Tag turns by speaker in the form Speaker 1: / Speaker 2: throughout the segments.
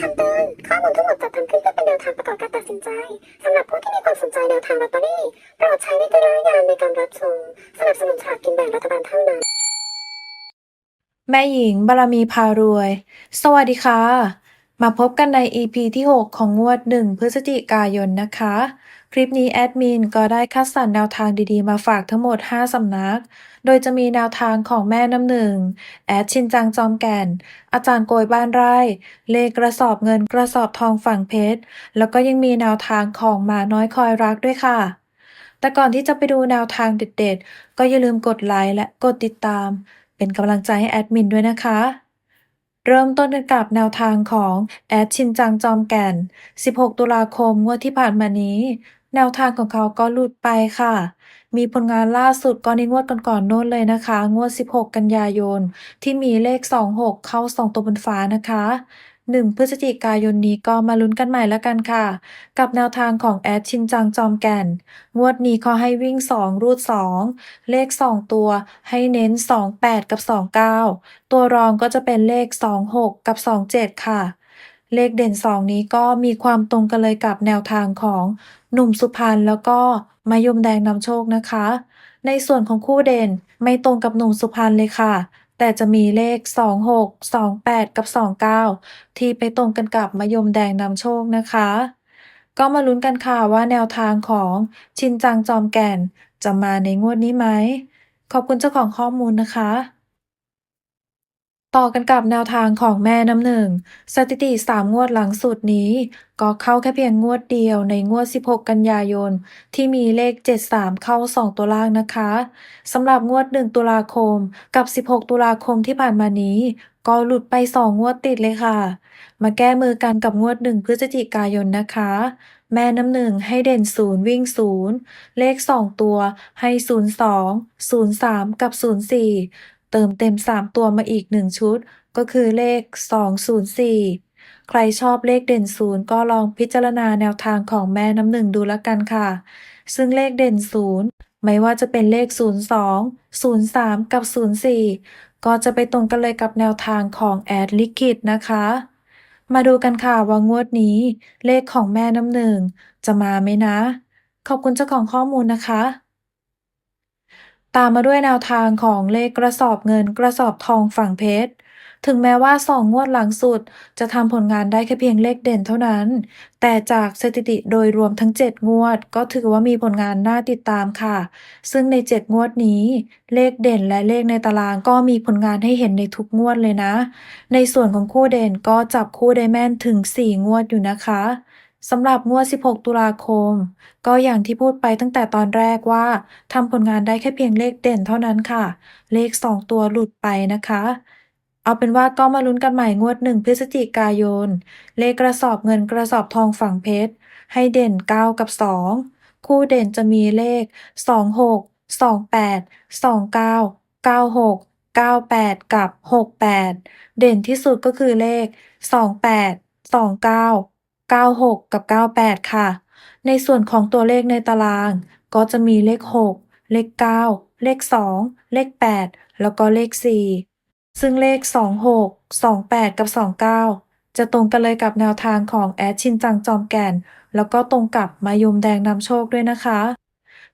Speaker 1: คำเตือนข้อมูลทั้งหมดจัดทำขึ้นเพื่อเป็นแนวทางประกอบการตัดสินใจสำหรับผู้ที่มีความสนใจแนวทางลอตเตอรี่โปรดใช้วิจารณญาณในการรับชมสนับสนุนฉลากกินแบ่งรัฐบาลเท่านั้น
Speaker 2: แม่หญิงบารมีพารวย สวัสดีค่ะ มาพบกันใน EP ที่ 6 ของงวด 1 พฤศจิกายนนะคะ คลิปนี้แอดมินก็ได้คัดสรรแนวทางดีๆ มาฝากทั้งหมด 5 สำนัก โดยจะมีแนวทางของแม่น้ำหนึ่ง แอดชินจังจอมแก่น อาจารย์โกยบ้านไร่ เลกระสอบเงินกระสอบทองฝั่งเพชร แล้วก็ยังมีแนวทางของหมาน้อยคอยรักด้วยค่ะ แต่ก่อนที่จะไปดูแนวทางเด็ดๆ ก็อย่าลืมกดไลค์และกดติดตาม เป็นกำลังใจให้แอดมินด้วยนะคะเริ่มต้นกันกับแนวทางของแอดชินจังจอมแก่น 16 ตุลาคมงวดที่ผ่านมานี้ แนวทางของเขาก็หลุดไปค่ะ มีผลงานล่าสุดก็ในงวดก่อนๆโน้นเลยนะคะ งวด 16 กันยายน ที่มีเลข 26 เข้า 2 ตัวบนฟ้านะคะ 1 พฤศจิกายนนี้ก็มาลุ้นกันใหม่แล้วกันค่ะ กับแนวทางของแอดชินจังจอมแก่น งวดนี้เขาให้วิ่ง 2 รูด 2 เลข 2 ตัวให้เน้น 28 กับ 29 ตัวรองก็จะเป็นเลข 26 กับ 27 ค่ะ เลขเด่น2นี้ก็มีความตรงกันเลยกับแนวทางของหนุ่มสุพรรณแล้วก็มายมแดงนำโชคนะคะ ในส่วนของคู่เด่นไม่ตรงกับหนุ่มสุพรรณเลยค่ะ แต่จะมีเลข 26 28 กับ 29 ที่ไปตรงกันกับมายมแดงนำโชคนะคะ ก็มาลุ้นกันค่ะว่าแนวทางของชินจังจอมแก่นจะมาในงวดนี้ไหมขอบคุณเจ้าของข้อมูลนะคะ ต่อกันกับแนวทางของแม่น้ำหนึ่ง สถิติ 3 งวดหลังสุดนี้ ก็เข้าแค่เพียงงวดเดียวในงวด 16 กันยายน ที่มีเลข 73 เข้า 2 ตัวล่างนะคะสำหรับงวด 1 ตุลาคมกับ 16 ตุลาคมที่ผ่านมานี้ ก็หลุดไป 2 งวดติดเลยค่ะ มาแก้มือกันกับงวด 1 พฤศจิกายนนะคะ แม่น้ำหนึ่งให้เด่น0วิ่ง0เลข 2 ตัวให้ 02 03 กับ 04 เติมเต็ม 3 ตัวมาอีก 1 ชุด ก็คือเลข 204 ใครชอบเลขเด่น0ก็ลองพิจารณาแนวทางของแม่น้ำหนึ่งดูละกันค่ะ ซึ่งเลขเด่น0ไม่ว่าจะเป็นเลข 02 03 กับ 04 ก็จะไปตรงกันเลยกับแนวทางของแอดลิคิดนะคะ มาดูกันค่ะว่างวดนี้ เลขของแม่น้ำหนึ่งจะมาไหมนะ ขอบคุณเจ้าของข้อมูลนะคะ ตามมาด้วยแนวทางของเลขกระสอบเงิน กระสอบทองฝั่งเพชร ถึงแม้ว่าสองงวดหลังสุด จะทำผลงานได้แค่เพียงเลขเด่นเท่านั้น แต่จากสถิติโดยรวมทั้ง 7 งวด ก็ถือว่ามีผลงานน่าติดตามค่ะ ซึ่งใน 7 งวดนี้ เลขเด่นและเลขในตารางก็มีผลงานให้เห็นในทุกงวดเลยนะ ในส่วนของคู่เด่นก็จับคู่ได้แม่นถึง 4 งวดอยู่นะคะ สำหรับงวด 16 ตุลาคม ก็อย่างที่พูดไปตั้งแต่ตอนแรกว่าทำผลงานได้แค่เพียงเลขเด่นเท่านั้นค่ะ เลข 2 ตัวหลุดไปนะคะ เอาเป็นว่าก็มาลุ้นกันใหม่งวด 1 พฤศจิกายน เลขกระสอบเงินกระสอบทองฝั่งเพชร ให้เด่น 9 กับ 2 คู่เด่นจะมีเลข 26 28 29 96 98 กับ 68 เด่นที่สุดก็คือเลข 28 29 96 กับ 98 ค่ะ ในส่วนของตัวเลขในตาราง ก็จะมีเลข 6 เลข 9 เลข 2 เลข 8 แล้วก็เลข 4 ซึ่งเลข 26 28 กับ 29 จะตรงกันเลยกับแนวทางของแอดชินจังจอมแก่น แล้วก็ตรงกับมายมแดงนำโชคด้วยนะคะ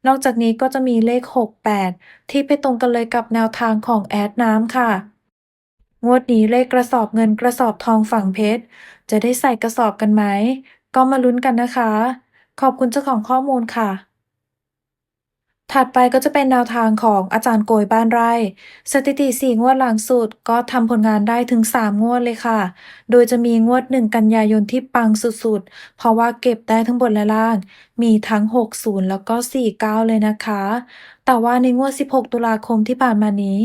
Speaker 2: นอกจากนี้ก็จะมีเลข 68 ที่ไปตรงกันเลยกับแนวทางของแอดน้ำค่ะ งวดนี้เลขกระสอบเงินกระสอบทองฝั่งเพชร จะได้ใส่กระสอบกันไหม ก็มาลุ้นกันนะคะ ขอบคุณเจ้าของข้อมูลค่ะ ถัดไปก็จะเป็นแนวทางของอาจารย์โกยบ้านไร่ สถิติ 4 งวดหลังสุดก็ทำผลงานได้ถึง 3 งวดเลยค่ะ โดยจะมีงวด 1 กันยายนที่ปังสุดๆ เพราะว่าเก็บได้ทั้งบนและล่าง มีทั้ง 60 แล้วก็ 49 เลยนะคะ แต่ว่าในงวด 16 ตุลาคมที่ผ่านมานี้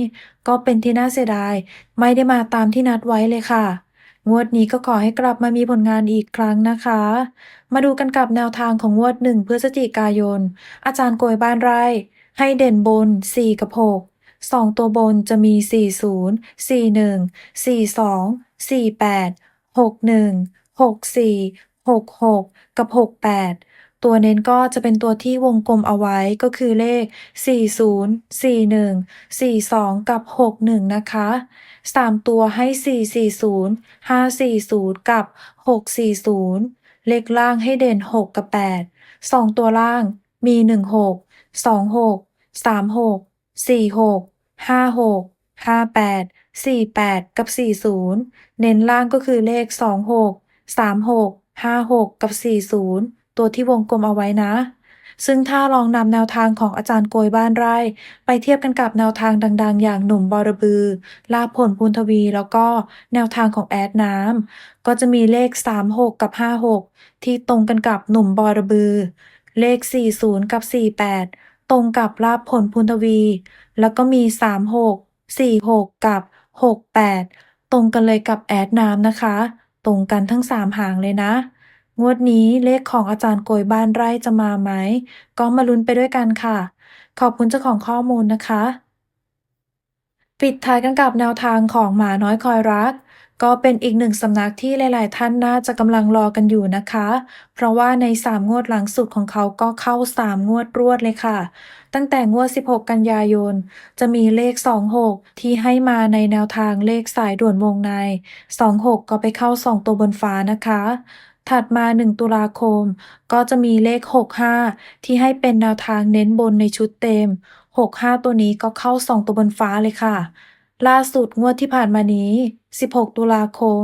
Speaker 2: ก็เป็นที่น่าเสียดาย ไม่ได้มาตามที่นัดไว้เลยค่ะ งวดนี้ก็ขอให้กลับมามีผลงานอีกครั้งนะคะ มาดูกันกับแนวทางของงวด1พฤศจิกายน อาจารย์โกยบ้านไร่ ให้เด่นบน 4 กับ 6 2 ตัวบนจะมี 40 41 42 48 61 64 66 กับ 68 ตัวเน้นก็จะเป็นตัวที่วงกลมเอาไว้ก็คือเลข 40 41 42 กับ 61 นะคะ 3 ตัวให้ 440 540 กับ 640 เลขล่างให้เด่น 6 กับ 8 2 ตัวล่างมี 16 26 36 46 56 58 48 กับ 40 เน้นล่างก็คือเลข 26 36 56 กับ 40 ตัวที่วงกลมเอาไว้นะ ซึ่งถ้าลองนำแนวทางของอาจารย์โกยบ้านไร่ ไปเทียบกันกับแนวทางดัง ๆ อย่างหนุ่มบอระบือ ลาภผลพูนทวี แล้วก็แนวทางของแอดน้ำก็จะมีเลข 36 กับ 56 ที่ตรงกันกับหนุ่มบอระบือ เลข 40 กับ 48 ตรงกับลาภผลพูนทวี แล้วก็มี 36 46 กับ 68 ตรงกันเลยกับแอดน้ำนะคะ ตรงกันทั้ง 3 หางเลยนะ งวดนี้เลขของอาจารย์โกยบ้านไร่จะมาไหม ก็มาลุ้นไปด้วยกันค่ะ ขอบคุณเจ้าของข้อมูลนะคะ ปิดท้ายกันกับแนวทางของหมาน้อยคอยรัก ก็เป็นอีกหนึ่งสำนักที่หลาย ๆ ท่านน่าจะกำลังรอกันอยู่นะคะ เพราะว่าใน 3 งวดหลังสุดของเขาก็เข้า 3 งวดรวดเลยค่ะ ตั้งแต่งวด 16 กันยายน จะมีเลข 26 ที่ให้มาในแนวทางเลขสายด่วนวงใน 26 ก็ไปเข้า 2 ตัวบนฟ้านะคะ ถัดมา 1 ตุลาคม ก็จะมีเลข 65 ที่ให้เป็นแนวทางเน้นบนในชุดเต็ม 65 ตัวนี้ก็เข้า 2 ตัวบนฟ้าเลยค่ะ ล่าสุดงวดที่ผ่านมานี้ 16 ตุลาคม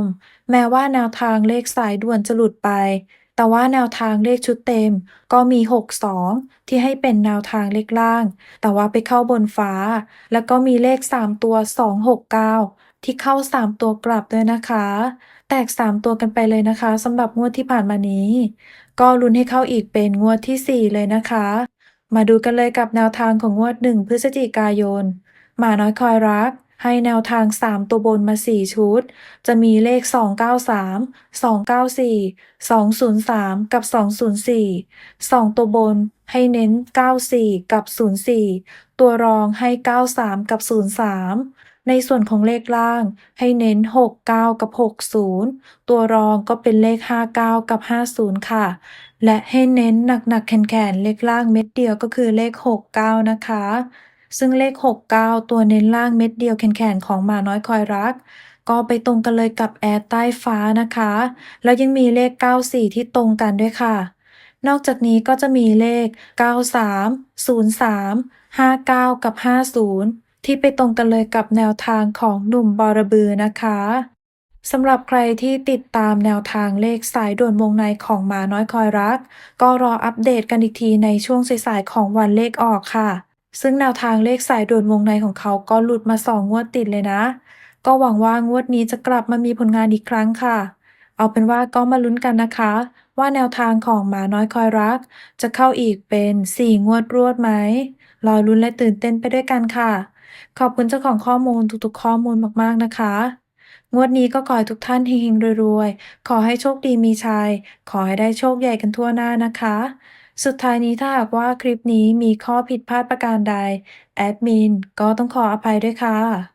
Speaker 2: แม้ว่าแนวทางเลขสายด่วนจะหลุดไป แต่ว่าแนวทางเลขชุดเต็ม ก็มี 62 ที่ให้เป็นแนวทางเลขล่าง แต่ว่าไปเข้าบนฟ้า แล้วก็มีเลข 3 ตัว 269 ที่เข้า 3 ตัวกลับด้วยนะคะ แตก 3 ตัวกันไปเลยนะคะสำหรับงวดที่ผ่านมานี้ ก็ลุ้นให้เข้าอีกเป็นงวดที่ 4 เลยนะคะ มาดูกันเลยกับแนวทางของงวด 1 พฤศจิกายน หมาน้อยคอยรัก ให้แนวทาง 3 ตัวบนมา 4 ชุด จะมีเลข 293 294 203 กับ 204 2 ตัวบนให้เน้น 94 กับ 04 ตัวรองให้ 93 กับ 03 ในส่วนของเลขล่าง ให้เน้น 69 กับ 60 ตัวรองก็เป็นเลข 59 กับ 50 ค่ะ และให้เน้นหนักๆแข็งๆเลขล่างเม็ดเดียวก็คือเลข 69 นะคะ ซึ่งเลข 69 ตัวเน้นล่างเม็ดเดียวแข็งๆของหมาน้อยคอยรักก็ไปตรงกันเลยกับแอร์ใต้ฟ้านะคะ แล้วยังมีเลข 94 ที่ตรงกันด้วยค่ะ นอกจากนี้ก็จะมีเลข 93 03 59 กับ 50 ที่ไปตรงกันเลยกับแนวทางของหนุ่มบอระบือนะคะสำหรับใครที่ติดตามแนวทางเลขสายด่วนวงในของหมาน้อยคอยรัก ก็รออัปเดตกันอีกทีในช่วงสายๆของวันเลขออกค่ะ ซึ่งแนวทางเลขสายด่วนวงในของเขาก็หลุดมาสองงวดติดเลยนะ ก็หวังว่างวดนี้จะกลับมามีผลงานอีกครั้งค่ะ เอาเป็นว่าก็มาลุ้นกันนะคะ ว่าแนวทางของหมาน้อยคอยรัก จะเข้าอีกเป็น 4 งวดรวดไหมรอลุ้นและตื่นเต้นไปด้วยกันค่ะ ขอบคุณเจ้าของข้อมูลทุกๆ ข้อมูลมากๆนะคะ งวดนี้ก็ขอให้ทุกท่านเฮงๆรวยๆ ขอให้โชคดีมีชัย ขอให้ได้โชคใหญ่กันทั่วหน้านะคะ สุดท้ายนี้ถ้าหากว่าคลิปนี้มีข้อผิดพลาดประการใด แอดมินก็ต้องขออภัยด้วยค่ะ